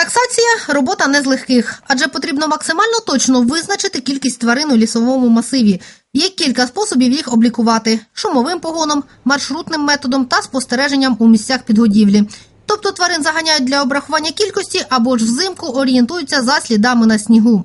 Таксація робота не з легких, адже потрібно максимально точно визначити кількість тварин у лісовому масиві. Є кілька способів їх облікувати: шумовим погоном, маршрутним методом та спостереженням у місцях підгодівлі. Тобто тварин заганяють для обрахування кількості або ж взимку орієнтуються за слідами на снігу.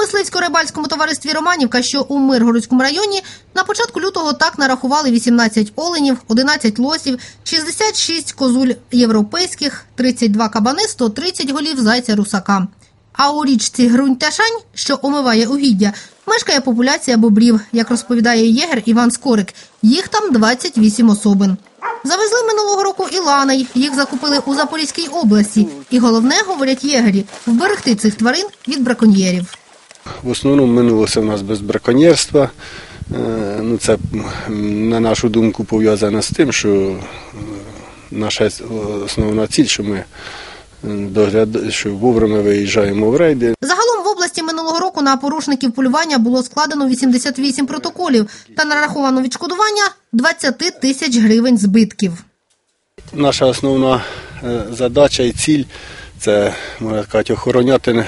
Мисливсько-рибальському товаристві Романівка, що у Миргородському районі, на початку лютого так нарахували 18 оленів, 11 лосів, 66 козуль європейських, 32 кабани, 130 голів зайця русака. А у річці Грунь-Ташань, що омиває угіддя, мешкає популяція бобрів, як розповідає єгер Іван Скорик. Їх там 28 особин. Завезли минулого року і ланей. Їх закупили у Запорізькій області. І головне, говорять єгері, вберегти цих тварин від браконьєрів. В основному минулося в нас без браконьєрства. Е, Ну, це, на нашу думку, пов'язано з тим, що е, наша основна ціль, що ми е, догляд... що вовремя виїжджаємо в рейди. Загалом в області минулого року на порушників полювання було складено 88 протоколів та нараховано відшкодування 20 тисяч гривень збитків. Наша основна задача і ціль це, можна сказати, охороняти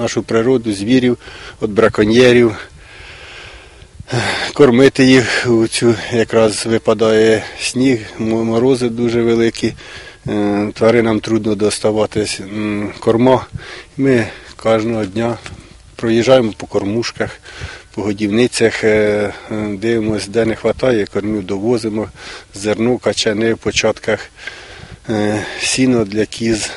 нашу природу, звірів від браконьєрів, кормити їх. У цю якраз випадає сніг, морози дуже великі. е, Тваринам трудно доставати м, корма. Ми кожного дня проїжджаємо по кормушках, по годівницях, е, е, дивимося, де не вистачає, кормів довозимо, зерно, качани в початках, сіно для кіз.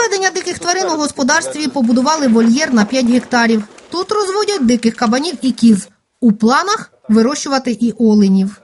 Для розведення диких тварин у господарстві побудували вольєр на 5 гектарів. Тут розводять диких кабанів і кіз. У планах вирощувати і оленів.